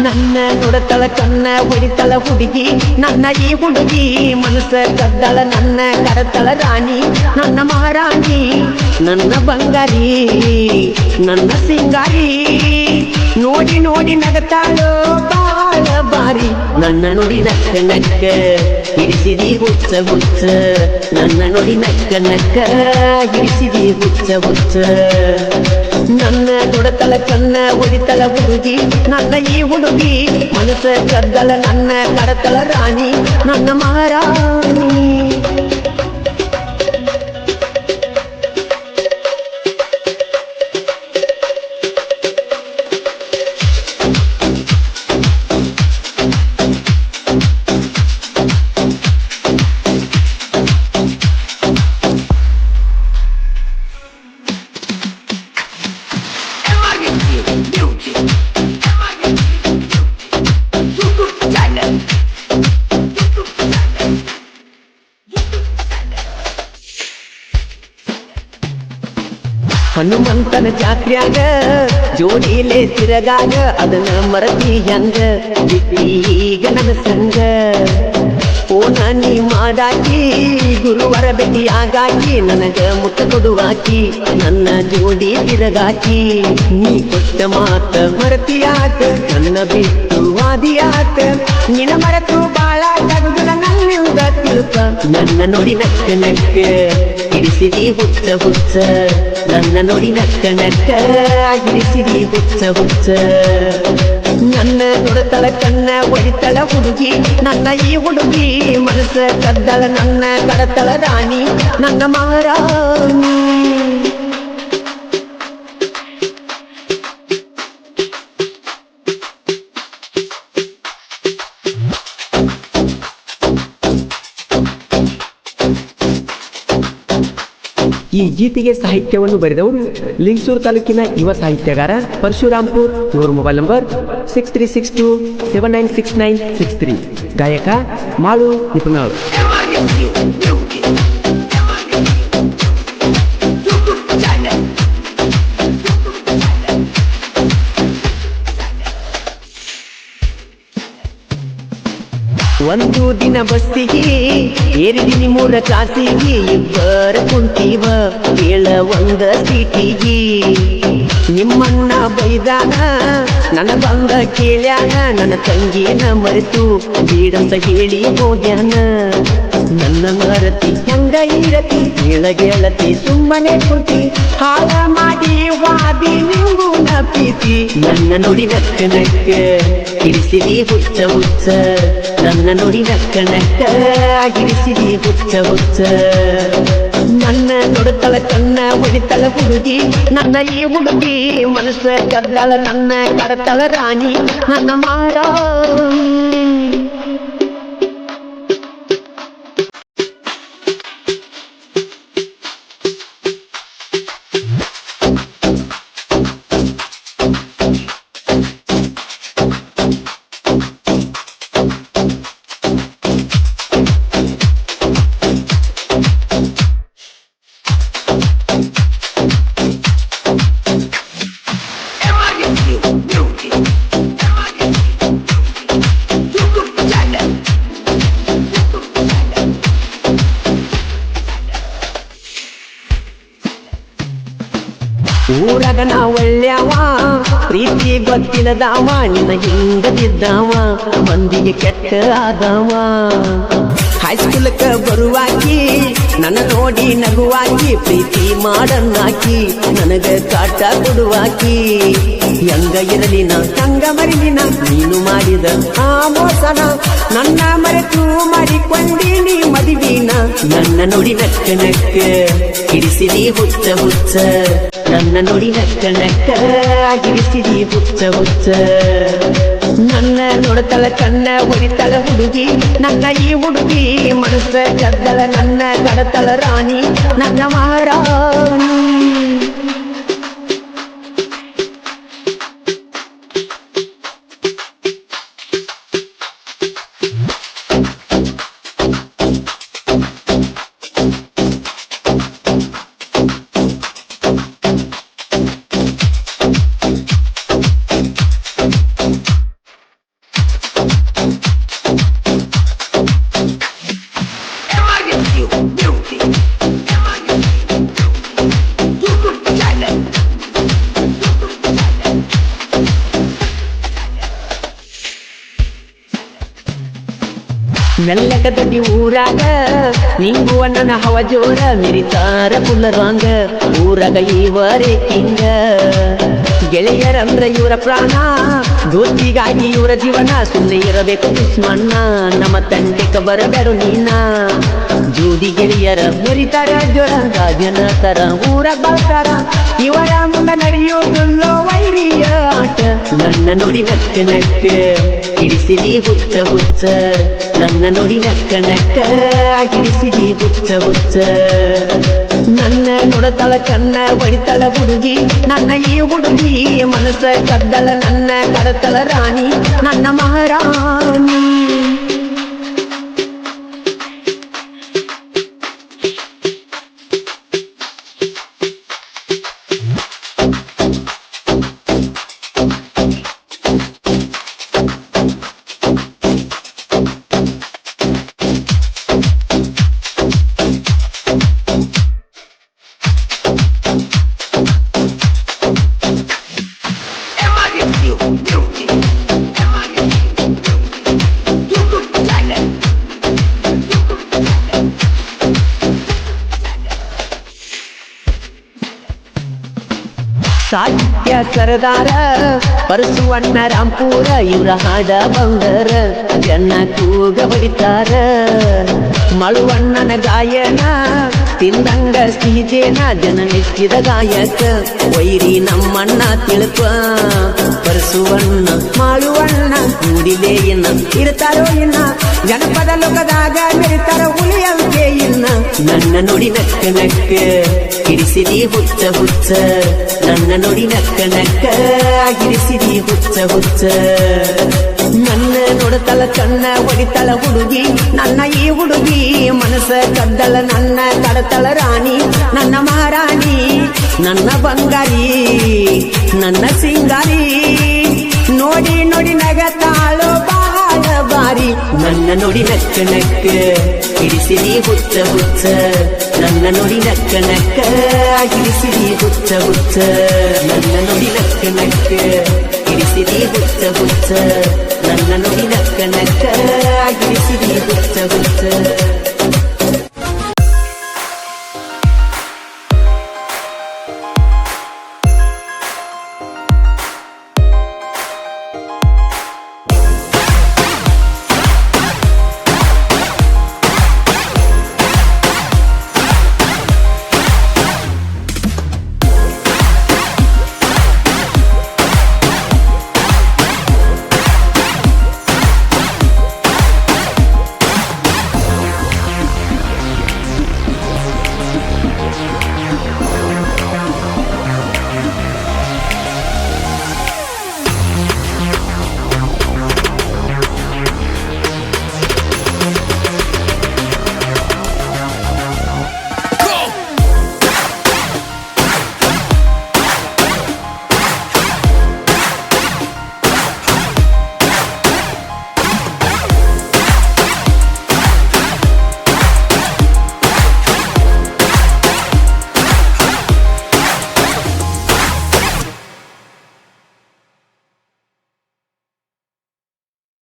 ನನ್ನ ನೋಡತಳ ಕಣ್ಣ ಹೊಡಿತಳ ಹುಡುಗಿ ನನ್ನ ಈ ಹುಡುಗಿ ಮನಸ್ಸ ಕದ್ದಳ ನನ್ನ ಕರತಳ ರಾಣಿ ನನ್ನ ಮಹಾರಾಣಿ ನನ್ನ ಬಂಗಾರಿ ನನ್ನ ಸಿಂಗಾರಿ ನೋಡಿ ನೋಡಿ ನಗತಾಳೋ ಬಾಳ ಬಾರಿ ನನ್ನ ನೋಡಿ ನಕ್ಕ ನಕ್ಕ ಹಿಡಿಸಿದಿ ಹುಚ್ಚ ಹುಚ್ಚ ನನ್ನ ನೋಡಿ ನಕ್ಕ ನಕ್ಕ ಹಿಡಿಸಿದಿ ಹುಚ್ಚ ಹುಚ್ಚ ನನ್ನ ನೋಡತಳ ಕಣ್ಣ ಹೊಡಿತಳ ಹುಡುಗಿ ನನ್ನ ಈ ಹುಡುಗಿ ಮನಸ್ಸ ಕದ್ದಳ ನನ್ನ ಕಡತಳ ರಾಣಿ ನನ್ನ ಮಹಾರಾಣಿ ಹನುಮಂತನ ಜಾತ್ರ್ಯಾಗ ಜೋಡಿಲೆ ತಿರಗಾಗ ಅದನ್ನ ಮರತಿ ಹೆಂಗ? ಈಗ ನನ್ನ ಸಂಗ. ಓನ ನೀ ಮಾದಾಕಿ, ಗುರುವರ ಭೇಟಿಯಾಗಾಕಿ ನನಗ ಮುತ್ತ ಕೊಡುವಾಕಿ, ನನ್ನ ಜೋಡಿ ತಿರಗಾಕಿ. ನೀ ಕೊಟ್ಟ ಮಾತ ಮರತಿಯಾತ, ನನ್ನ ಬಿಟ್ಟು ವಾದಿಯಾತ. ನಿನ ಮರೆತು ಬಾಳ ತಗುದಲ ನನ್ನಿಂದ ತಿಳುಕ, ನನ್ನ ನೋಡಿ ನಕ್ಕ ನಕ್ಕ. ಹಿಡಿಸಿದಿ ಹುಚ್ಚ ಹುಚ್ಚ ನನ್ನ ನೋಡಿ ನಕ್ಕ ನಕ್ಕ ಹಿಡಿಸಿದಿ ಹುಚ್ಚ ಹುಚ್ಚ ನನ್ನ ನೋಡತಳ ಕಣ್ಣ ಹೊಡಿತಳ ಹುಡುಗಿ ನನ್ನ ಈ ಹುಡುಗಿ ಮನಸ್ಸ ಕದ್ದಳ ನನ್ನ ಕಡತಳ ರಾಣಿ ನನ್ನ ಮಹಾರಾಣಿ ಈ ಗೀತೆಗೆ ಸಾಹಿತ್ಯವನ್ನು ಬರೆದವರು ಲಿಂಗಸೂರು ತಾಲೂಕಿನ ಯುವ ಸಾಹಿತ್ಯಗಾರ ಪರಶುರಾಂಪುರ್. ಇವರ mobile number six three six two seven nine six nine six three ಗಾಯಕ ಮಾಳು ನಿಪುಣಾಳು ಒಂದು ದಿನ ಬಸ್ಸಿಗೆ ಏರಿದಿನಿ ಮೂರ ಕಾಸಿಗೆ ಇಬ್ಬರ ಕುಂತೀವ ಕೇಳ ಒಂದ ಸೀಟಿಗೆ. ನಿಮ್ಮಣ್ಣ ಬೈದಾನ ನನ್ನ ಬಂದ ಕೇಳ್ಯಾನ, ನನ್ನ ತಂಗಿನ ಮರೆತು ಬೀಡಂತ ಹೇಳಿ ಹೋಗ್ಯಾನ. ನನ್ನ ಮರತಿ ಹೆಂಗ ಇರತಿ ಹೇಳ ಗೆಳತಿ ಸುಮ್ಮನೆ ಕುಂತಿ ಹಾಳ ಮಾಡಿ ವಾದಿ ನಿಂಗು ನಪ್ಪಿತಿ ನನ್ನ ನೋಡಿ ನಕ್ಕ ನಕ್ಕ ಹಿಡಿಸಿದಿ ಹುಚ್ಚ ಹುಚ್ಚ ನನ್ನ ನೋಡಿ ನಕ್ಕ ನಕ್ಕ ಹಿಡಿಸಿದಿ ಹುಚ್ಚ ಹುಚ್ಚ ನನ್ನ ನೋಡುತ್ತಳ ಕಣ್ಣ ಹೊಡಿತಳ ಹುಡುಗಿ ನನ್ನ ಈ ಹುಡುಗಿ ಮನಸ್ಸ ಕದ್ದಳ ನನ್ನ ಕಡತಳ ರಾಣಿ ನನ್ನ ಮಾರಾಣಿ ಪ್ರೀತಿ ಗೊತ್ತಿಲ್ಲದಾವ ನಿನ್ನ ಹಿಂಗದಿದ್ದಾವ ಮಂದಿಗೆ ಕೆಟ್ಟ ಆದವ. ಹೈಸ್ಕೂಲಕ್ಕ ಬರುವಾಕಿ, ನನ್ನ ನೋಡಿ ನಗುವಾಕಿ, ಪ್ರೀತಿ ಮಾಡನ್ನಾಕಿ, ನನಗ ಕಾಟ ಕೊಡುವಾಕಿ. ಹೆಂಗ ಇರಲಿ ನಾ ಹಂಗ ಮರಿಲಿನ, ನೀನು ಮಾಡಿದ ಆ ಮೋಸನ, ನನ್ನ ಮರೆತು ಮಾಡಿಕೊಂಡೀನಿ ಮದುವಿನ. ನನ್ನ ನೋಡಿ ನಕ್ಕ ನಕ್ಕ, ಹಿಡಿಸಿದಿ ಹುಚ್ಚ ಹುಚ್ಚ. ನನ್ನ ನೋಡಿ ನಕ್ಕ ನಕ್ಕ, ಹಿಡಿಸಿದಿ ಹುಚ್ಚ ಹುಚ್ಚ. ನನ್ನ ನೋಡತಳ ಕಣ್ಣ ಹೊಡಿತಳ ಹುಡುಗಿ ನನ್ನ ಈ ಹುಡುಗಿ ಮನಸ್ಸ ಕದ್ದಳ ನನ್ನ ಕಡತಳ ರಾಣಿ ನನ್ನ ಮಹಾರಾಣಿ ಮೆಲ್ಲಕ ಊರಾಗ ನಿಂಗು ಅಣ್ಣನ ಹವ ಜೋರ ಮಿರಿತಾರ ಪುಲ್ಲರಾಂಗ ಊರಾಗ ಇವರೇ ಕಿಂಗ ಗೆಳೆಯರಂದ್ರ ಇವರ ಪ್ರಾಣ. ದೋಸ್ತಿಗಾಗಿ ಇವರ ಜೀವನ ಸುಮ್ಮನೆ ಇರಬೇಕು ಕೃಷ್ಣಣ್ಣ ನಮ್ಮ ತಂಟೆಕ ಬರಬೇಡು ನೀನ. ಜೋಡಿ ಗೆಳೆಯರ ಮುರಿತಾರ ಜ್ವರ ಜನ ತರ ಊರ ಬಾಳ್ತಾರ. ಇವರ ಮುಂದೆ ನಡೆಯೋದಲ್ಲೋ ವೈರಿಯ ಆಟ. ನನ್ನ ನೋಡಿ ನಕ್ಕ ನಕ್ಕ ಇಳಿಸಿದಿ ಹುಚ್ಚ ಹುಚ್ಚ. ನನ್ನ ನೋಡಿ ನಕ್ಕ ನಕ್ಕ ಇಳಿಸಿದಿ ಹುಚ್ಚ ಹುಚ್ಚ. ನನ್ನ ನೋಡತಳ ಕಣ್ಣ ಬಡಿತಳ ಹುಡುಗಿ ನನ್ನ ಈ ಹುಡುಗಿ ಮನಸ್ಸ ಕದ್ದಳ ನನ್ನ ಕಡತಳ ರಾಣಿ ನನ್ನ ಮಹಾರಾಣಿ ಸಾಹಿತ್ಯ ಸರದಾರ ಪರಸುವಣ್ಣ ರಾಂಪೂರ ಇವರ ಹಾಡ ಬಂದರ ಜನ ಕೂಗ ಬಡಿತಾರ ಮಳುವಣ್ಣನ ಗಾಯನ, ತಿಂದಂಗ ಸಿಹಿಜೇನ ಜನ ನೆಚ್ಚಿದ ಗಾಯಕ, ವೈರಿ ನಮ್ಮಣ್ಣ ತಿಳ್ಕ ಪರಸುವಣ್ಣ ಮಾಳುವಣ್ಣ ಕೂಡಿದೆ ಇನ್ನ, ಇರ್ತಾರೋ ಇನ್ನ, ಜನಪದ ಲೋಕದಾಗ ಮೆರಿತಾರ ಹುಲಿಯಂತೆ ಇನ್ನ. ನನ್ನ ನುಡಿ ನಕ್ಕ ನಕ್ಕ. ಹಿಡಿಸಿದಿ ಹುಚ್ಚ ಹುಚ್ಚ ನನ್ನ ನುಡಿ ನಕ್ಕ ನಕ್ಕ ಹಿಡಿಸಿದಿ ಹುಚ್ಚ ಹುಚ್ಚ ನನ್ನ ನೋಡತಲ ಕಣ್ಣ ಹೊಡಿತಳ ಹುಡುಗಿ ನನ್ನ ಈ ಹುಡುಗಿ ಮನಸ್ಸ ಕದ್ದಳ ನನ್ನ ಕಡತಳ ರಾಣಿ ನನ್ನ ಮಹಾರಾಣಿ ನನ್ನ ಬಂಗಾರಿ ನನ್ನ ಸಿಂಗಾರಿ ನನ್ನ ನೋಡಿ ನಕ್ಕ ನಕ್ಕ ಹಿಡಿಸಿದಿ ಹುಚ್ಚ ಹುಚ್ಚ. ನನ್ನ ನೋಡಿ ನಕ್ಕ ನಕ್ಕ ಹಿಡಿಸಿದಿ ಹುಚ್ಚ ಹುಚ್ಚ. ನನ್ನ ನೋಡಿ ನಕ್ಕ ನಕ್ಕ ಹಿಡಿಸಿದಿ ಹುಚ್ಚ ಹುಚ್ಚ. ನನ್ನ ನೋಡಿ ನಕ್ಕ ನಕ್ಕ ಹಿಡಿಸಿದಿ ಹುಚ್ಚ ಹುಚ್ಚ.